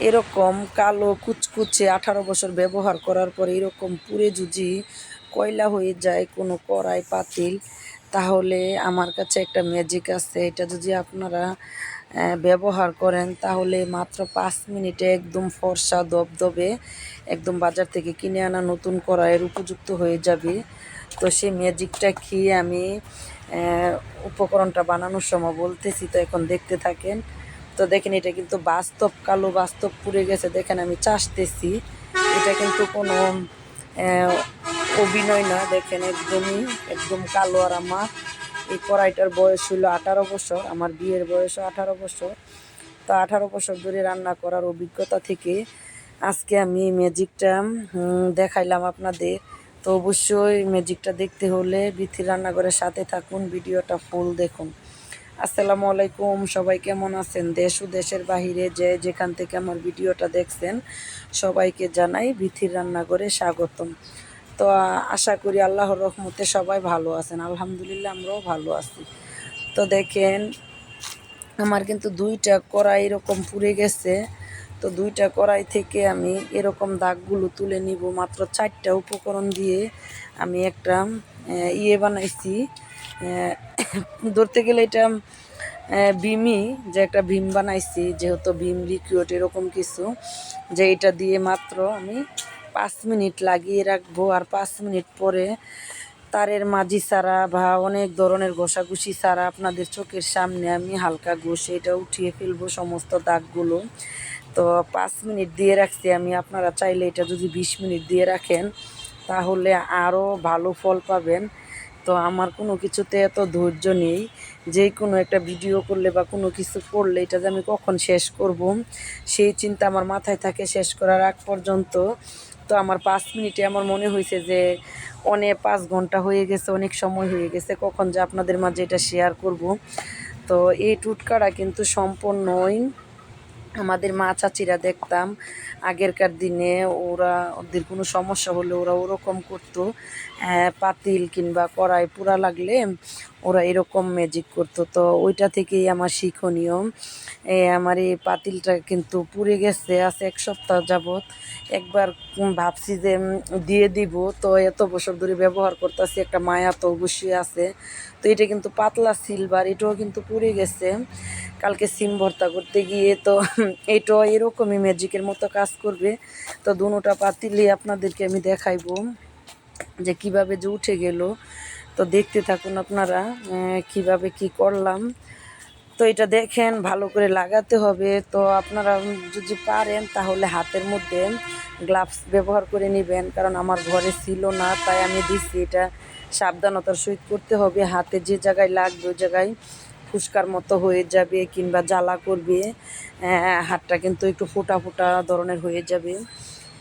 এরকম কালো কুচকুচে আঠারো বছর ব্যবহার করার পরে এরকম পুড়ে যদি কয়লা হয়ে যায় কোনো কড়াই, পাতিল, তাহলে আমার কাছে একটা ম্যাজিক আছে। এটা যদি আপনারা ব্যবহার করেন, তাহলে মাত্র পাঁচ মিনিটে একদম ফর্সা দবদবে একদম বাজার থেকে কিনে আনা নতুন কড়াইয়ের উপযুক্ত হয়ে যাবে। তো সেই ম্যাজিকটা খেয়ে আমি উপকরণটা বানানোর সময় বলতেছি, তো এখন দেখতে থাকেন। তো দেখেন, এটা কিন্তু বাস্তব কালো, বাস্তব পুড়ে গেছে। দেখেন, আমি চাষতেছি। এটা কিন্তু কোনো অভিনয় না। দেখেন, একদমই, একদম কালো আর আমার। এই কড়াইটার বয়স ছিল আঠারো বছর। আমার বিয়ের বয়সও আঠারো বছর। তো আঠারো বছর ধরে রান্না করার অভিজ্ঞতা থেকে আজকে আমি ম্যাজিকটা দেখাইলাম আপনাদের। তো অবশ্যই ম্যাজিকটা দেখতে হলে বিথি রান্নাঘরের সাথে থাকুন, ভিডিওটা ফুল দেখুন। আসসালামু আলাইকুম, সবাই কেমন আছেন? দেশ ও দেশের বাহিরে যে যেখান থেকে আমার ভিডিওটা দেখছেন, সবাইকে জানাই বিথির রান্নাঘরে স্বাগতম। তো আশা করি আল্লাহর রহমতে সবাই ভালো আছেন, আলহামদুলিল্লাহ আমরাও ভালো আছি। তো দেখেন, আমার কিন্তু দুইটা কড়াই এরকম পুড়ে গেছে। তো দুইটা কড়াই থেকে আমি এরকম দাগগুলো তুলে নিব, মাত্র চারটা উপকরণ দিয়ে আমি একটা ইয়ে বানাইছি। ধরতে গেলে এটা ভীমই যে একটা ভীম বানাইছি, যেহেতু ভিম লিকুইড এরকম কিছু, যে এটা দিয়ে মাত্র আমি পাঁচ মিনিট লাগিয়ে রাখব আর পাঁচ মিনিট পরে তারের মাঝি ছাড়া বা অনেক ধরনের ঘষাঘষি ছাড়া আপনাদের চোখের সামনে আমি হালকা ঘষে এটা উঠিয়ে ফেলব সমস্ত দাগগুলো। তো পাঁচ মিনিট দিয়ে রাখছি, আমি আপনারা চাইলে এটা যদি বিশ মিনিট দিয়ে রাখেন তাহলে আরও ভালো ফল পাবেন। তো আমার কোনো কিছুতে এত ধৈর্য নেই। যে কোনো একটা ভিডিও করলে বা কোনো কিছু করলে এটা যে আমি কখন শেষ করব, সেই চিন্তা আমার মাথায় থাকে শেষ করার আগ পর্যন্ত। তো আমার পাঁচ মিনিটে আমার মনে হয়েছে যে অনেক পাঁচ ঘণ্টা হয়ে গেছে, অনেক সময় হয়ে গেছে, কখন যে আপনাদের মাঝে এটা শেয়ার করব। তো এই টুটকাটা কিন্তু সম্পূর্ণই আমাদের মা চাচিরা দেখতাম। আগেরকার দিনে ওরা ওদের কোনো সমস্যা হলে ওরা ওরকম করতো। আহ, পাতিল কিংবা কড়াই পোড়া লাগলে ওরা এরকম ম্যাজিক করতো। তো ওইটা থেকেই আমার শিক্ষণীয়। আমার এই পাতিলটা কিন্তু পুড়ে গেছে। আছে এক সপ্তাহ যাবৎ একবার ভাবছি যে দিয়ে দিব। তো এত বছর ধরে ব্যবহার করতেছি, একটা মায়া তো অবশ্যই আছে। তো এটা কিন্তু পাতলা সিলভার এটাও কিন্তু পুড়ে গেছে। কালকে সিম ভর্তা করতে গিয়ে তো এটাও এরকমই ম্যাজিকের মতো কাজ করবে। তো দুটোটা পাতিলে আপনাদেরকে আমি দেখাইবো যে কীভাবে যে উঠে গেল। তো দেখতে থাকুন আপনারা কীভাবে কি করলাম। তো এটা দেখেন, ভালো করে লাগাতে হবে। তো আপনারা যদি পারেন, তাহলে হাতের মধ্যে গ্লাভস ব্যবহার করে নেবেন, কারণ আমার ঘরে ছিল না, তাই আমি দিচ্ছি এটা সাবধানতার সহিত করতে হবে। হাতে যে জায়গায় লাগবে, ওই জায়গায় ফুসকার মতো হয়ে যাবে কিংবা জ্বালা করবে। হাতটা কিন্তু একটু ফোটা ফোটা ধরনের হয়ে যাবে।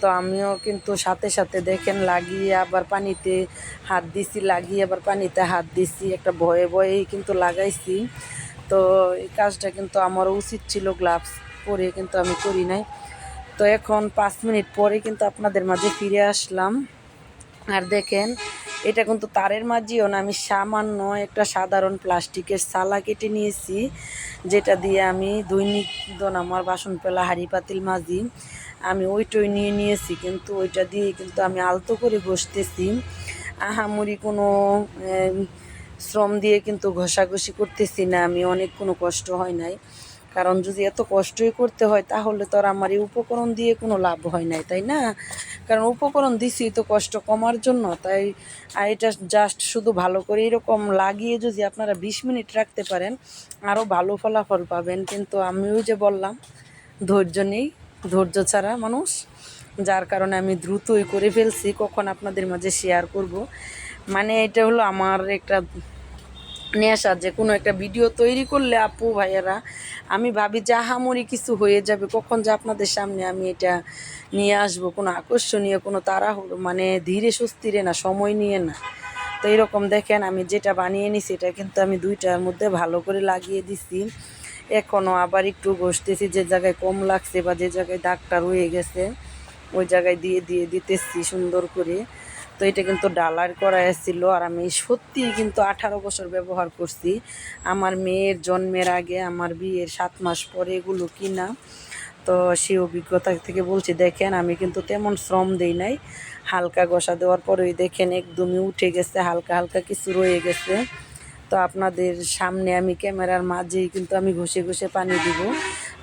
তো আমিও কিন্তু সাথে সাথে দেখেন লাগিয়ে আবার পানিতে হাত দিছি, লাগিয়ে আবার পানিতে হাত দিছি, একটা ভয়ে ভয়েই কিন্তু লাগাইছি। তো এই কাজটা কিন্তু আমার উচিত ছিল গ্লাভস পরে কিন্তু আমি করি নাই। তো এখন পাঁচ মিনিট পরে কিন্তু আপনাদের মাঝে ফিরে আসলাম। আর দেখেন, এটা কিন্তু তারের মাঝিও না, আমি সামান্য একটা সাধারণ প্লাস্টিকের সালা কেটে নিয়েছি, যেটা দিয়ে আমি দৈনিক দন আমার বাসন পেলা হাঁড়ি, পাতিল মাজি। আমি ওইটাই নিয়ে নিয়েছি, কিন্তু ওইটা দিয়ে কিন্তু আমি আলতো করে বসতেছি আহামরি কোনো শ্রম দিয়ে কিন্তু ঘষাঘষি করতেছি না, আমি অনেক কোনো কষ্ট হয় নাই। কারণ যদি এত কষ্টই করতে হয়, তাহলে তো আর আমার এই উপকরণ দিয়ে কোনো লাভ হয় নাই, তাই না? কারণ উপকরণ দিছি তো কষ্ট কমার জন্য, তাই এটা জাস্ট শুধু ভালো করে এরকম লাগিয়ে যদি আপনারা বিশ মিনিট রাখতে পারেন, আরও ভালো ফলাফল পাবেন। কিন্তু আমিও যে বললাম, ধৈর্য নেই। ধৈর্য ছাড়া মানুষ। যার কারণে আমি দ্রুতই করে ফেলছি, কখন আপনাদের মাঝে শেয়ার করব। মানে এটা হলো আমার একটা নেশা, যে কোনো একটা ভিডিও তৈরি করলে আপু, ভাইয়ারা, আমি ভাবি যে আহামরি কিছু হয়ে যাবে, কখন যে আপনাদের সামনে আমি এটা নিয়ে আসব, কোনো আকর্ষণীয়, কোনো তাড়াহুড়ো মানে ধীরে সুস্থিরে না, সময় নিয়ে না। তো এরকম দেখেন, আমি যেটা বানিয়ে নিছি, এটা কিন্তু আমি দুইটার মধ্যে ভালো করে লাগিয়ে দিছি। এখনও আবার একটু বসতেছি, যে জায়গায় কম লাগছে বা যে জায়গায় দাগটা রয়ে গেছে, ওই জায়গায় দিয়ে দিয়ে দিতেছি সুন্দর করে। তো এটা কিন্তু ডালার করা ছিল আর আমি সত্যি কিন্তু আঠারো বছর ব্যবহার করছি। আমার মেয়ের জন্মের আগে, আমার বিয়ের সাত মাস পরে এগুলো কিনা। তো সেই অভিজ্ঞতা থেকে বলছি, দেখেন আমি কিন্তু তেমন শ্রম দেই নাই। হালকা ঘষা দেওয়ার পরেই দেখেন একদমই উঠে গেছে, হালকা হালকা কিছু রয়ে গেছে। তো আপনাদের সামনে আমি ক্যামেরার মাঝেই কিন্তু আমি ঘষে ঘষে পানি দিব।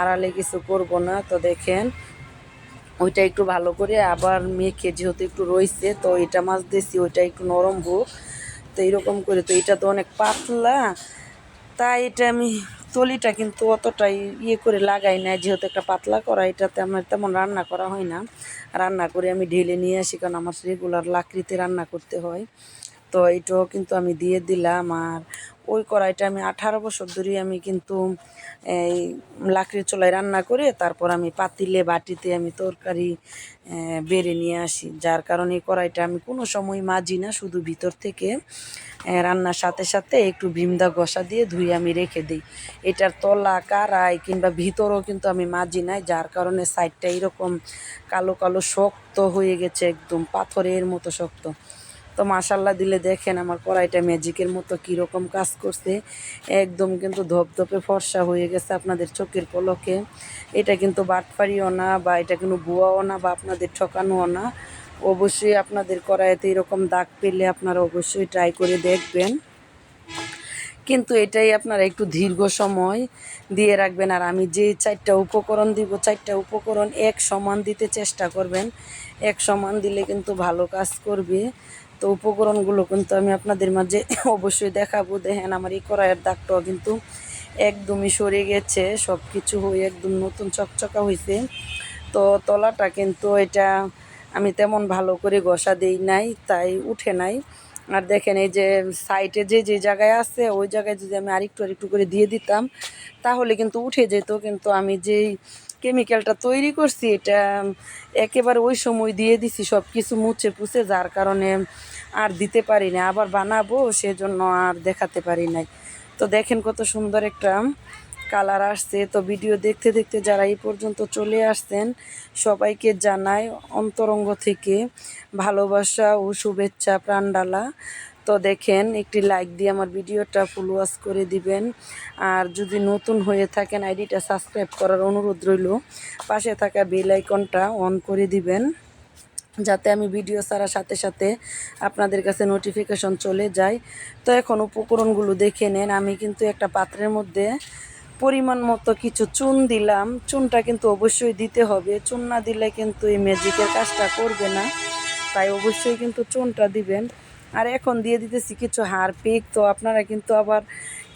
আড়ালে কিছু করব না, তো দেখেন ওইটা একটু ভালো করে আবার মেখে যেহেতু একটু রয়েছে তো এটা মাছ দিয়েছি ওইটা একটু নরম হোক। তো এইরকম করে, তো এটা তো অনেক পাতলা। তাই এটা আমি তলিটা কিন্তু অতটাই ইয়ে করে লাগাই না যেহেতু একটা পাতলা করা এটাতে আমার তেমন রান্না করা হয় না। রান্না করে আমি ঢেলে নিয়ে আসি, কারণ আমার রেগুলার লাকড়িতে রান্না করতে হয়। তো এইটাও কিন্তু আমি দিয়ে দিলাম। আর ওই কড়াইটা আমি আঠারো বছর ধরে আমি কিন্তু, এই লাকড়ির চুলায় রান্না করে তারপর আমি পাতিলে, বাটিতে আমি তরকারি বেড়ে নিয়ে আসি। যার কারণে এই কড়াইটা আমি কোনো সময় মাজি না, শুধু ভিতর থেকে রান্নার সাথে সাথে একটু ভীমদা ঘষা দিয়ে ধুয়ে আমি রেখে দিই। এটার তলা, কারাই কিংবা ভিতরও কিন্তু আমি মাজি নাই, যার কারণে সাইডটা এরকম কালো কালো শক্ত হয়ে গেছে, একদম পাথরের মতো শক্ত। তো মাসাল্লাহ দিলে দেখেন আমার কড়াইটা ম্যাজিকের মতো কীরকম কাজ করছে। একদম কিন্তু ধপধপে ফর্সা হয়ে গেছে আপনাদের চোখের পলকে। এটা কিন্তু বাটপারিও না বা এটা কিন্তু বুয়াও না বা আপনাদের ঠকানোও না। অবশ্যই আপনাদের কড়াইতে এরকম দাগ পেলে আপনারা অবশ্যই ট্রাই করে দেখবেন। কিন্তু এটাই আপনারা একটু দীর্ঘ সময় দিয়ে রাখবেন আর আমি যে চারটা উপকরণ দিব, চারটা উপকরণ এক সমান দিতে চেষ্টা করবেন। এক সমান দিলে কিন্তু ভালো কাজ করবে। তো উপকরণগুলো কিন্তু আমি আপনাদের মাঝে অবশ্যই দেখাবো। দেখেন আমার এই কড়াইয়ের দাগটাও কিন্তু একদমই সরে গেছে সব কিছু হয়ে একদম নতুন চকচকা হয়েছে তো তলাটা কিন্তু এটা আমি তেমন ভালো করে ঘষা দেই নাই, তাই উঠে নাই। আর দেখেন এই যে সাইটে যে যে জায়গায় আছে, ওই জায়গায় যদি আমি আরেকটু আরেকটু করে দিয়ে দিতাম, তাহলে কিন্তু উঠে যেত। কিন্তু আমি যেই কেমিক্যালটা তৈরি করছি, এটা একেবারে ওই সময় দিয়ে দিছি সব কিছু মুছে পুছে, যার কারণে আর দিতে পারি না। আবার বানাবো, সেজন্য আর দেখাতে পারি নাই। তো দেখেন কত সুন্দর একটা কালার আসছে। তো ভিডিও দেখতে দেখতে যারা এই পর্যন্ত চলে আসছেন, সবাইকে জানাই অন্তরঙ্গ থেকে ভালোবাসা ও শুভেচ্ছা, প্রাণডালা। তো দেখেন, একটি লাইক দিয়ে আমার ভিডিওটা ফুল ওয়াশ করে দিবেন। আর যদি নতুন হয়ে থাকেন, আইডিটা সাবস্ক্রাইব করার অনুরোধ রইল। পাশে থাকা বেল আইকনটা অন করে দিবেন, যাতে আমি ভিডিও ছাড়ার সাথে সাথে আপনাদের কাছে নোটিফিকেশন চলে যায়। তো এখন উপকরণগুলো দেখে নেন। আমি কিন্তু একটা পাত্রের মধ্যে পরিমাণ মতো কিছু চুন দিলাম। চুনটা কিন্তু অবশ্যই দিতে হবে। চুন না দিলে কিন্তু এই ম্যাজিকের কাজটা করবে না। তাই অবশ্যই কিন্তু চুনটা দিবেন। আর এখন দিয়ে দিতেছি কিছু হারপিক, তো আপনারা কিন্তু আবার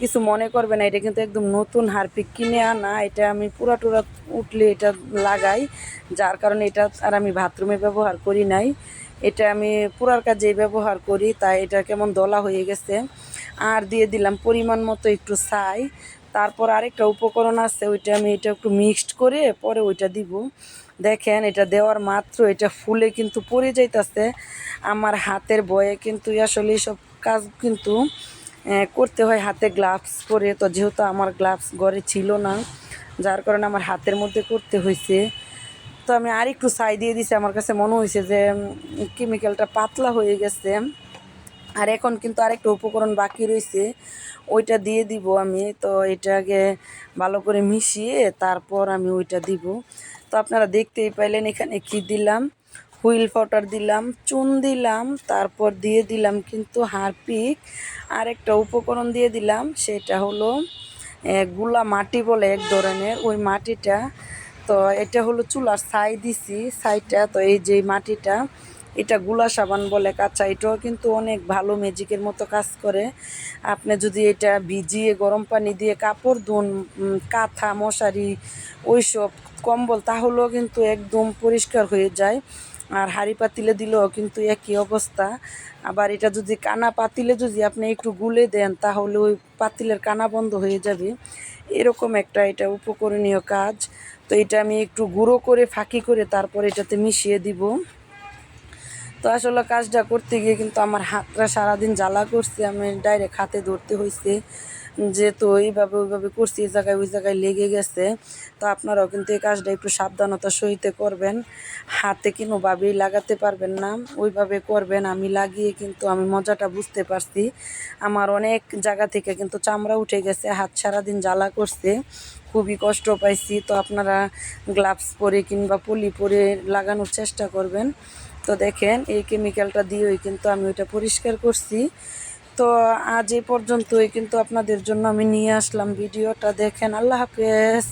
কিছু মনে করবেন না, এটা কিন্তু একদম নতুন হারপিক কিনে আনা, এটা আমি পুরা টুরা উঠলে এটা লাগাই, যার কারণে এটা আর আমি বাথরুমে ব্যবহার করি নাই। এটা আমি পুরার কাজে ব্যবহার করি, তাই এটা কেমন দলা হয়ে গেছে। আর দিয়ে দিলাম পরিমাণ মতো একটু ছাই, তারপর আরেকটা উপকরণ আছে, ওইটা আমি এটা একটু মিক্সড করে পরে ওইটা দিব। দেখেন, এটা দেওয়ার মাত্র, এটা ফুলে কিন্তু পড়ে যাইতাছে। আমার হাতের বয়ে কিন্তু আসলে সব কাজ কিন্তু করতে হয় হাতে গ্লাভস পরে। তো যেহেতু আমার গ্লাভস ঘরে ছিল না, যার কারণে আমার হাতের মধ্যে করতে হয়েছে তো আমি আর একটু ছাই দিয়ে দিছি। আমার কাছে মনে হয়েছে যে কেমিক্যালটা পাতলা হয়ে গেছে। আর এখন কিন্তু আরেকটা উপকরণ বাকি রয়েছে ওইটা দিয়ে দিব আমি। তো এটাকে ভালো করে মিশিয়ে তারপর আমি ওইটা দিব। তো আপনারা দেখতেই পাইলেন এখানে কি দিলাম। হুইল পাউডার দিলাম, চুন দিলাম, তারপর দিয়ে দিলাম কিন্তু হারপিক। আর একটা উপকরণ দিয়ে দিলাম, সেটা হলো গুলা মাটি বলে এক ধরনের, ওই মাটিটা, তো এটা হলো চুলার ছাই দিছি, ছাইটা, তো এই যে মাটিটা, এটা গুলা সাবান বলে কাঁচা, এটাও কিন্তু অনেক ভালো ম্যাজিকের মতো কাজ করে। আপনি যদি এটা ভিজিয়ে গরম পানি দিয়ে কাপড় ধুন কাঁথা, মশারি, ওইসব কম্বল, তাহলেও কিন্তু একদম পরিষ্কার হয়ে যায়। আর হাড়ি পাতিলে দিলেও কিন্তু একই অবস্থা। আবার এটা যদি কানা পাতিলে যদি আপনি একটু গুলে দেন, তাহলে ওই পাতিলের কানা বন্ধ হয়ে যাবে। এরকম একটা এটা উপকরণীয় কাজ। তো এটা আমি একটু গুঁড়ো করে, ফাঁকি করে তারপর এটাতে মিশিয়ে দিব। তো আসলে কাজটা করতে গিয়ে কিন্তু আমার হাতটা সারাদিন জ্বালা করছে, আমি ডাইরেক্ট হাতে ধরতে হয়েছে যে তো এইভাবে ওইভাবে করছি, এই জায়গায় ওই জায়গায় লেগে গেছে। তো আপনারাও কিন্তু এই কাজটা একটু সাবধানতার সহিতে করবেন। হাতে কোনোভাবেই লাগাতে পারবেন না, ওইভাবে করবেন, আমি লাগিয়ে কিন্তু আমি মজাটা বুঝতে পারছি। আমার অনেক জায়গা থেকে কিন্তু চামড়া উঠে গেছে, হাত সারাদিন জ্বালা করছে, খুবই কষ্ট পাইছি। তো আপনারা গ্লাভস পরে কিংবা পলি পরে লাগানোর চেষ্টা করবেন। তো দেখেন, এই কেমিক্যালটা দিয়েই কিন্তু আমি ওইটা পরিষ্কার করছি। তো আজ এই পর্যন্তই কিন্তু আপনাদের জন্য আমি নিয়ে আসলাম ভিডিওটা। দেখেন, আল্লাহ হাফেজ।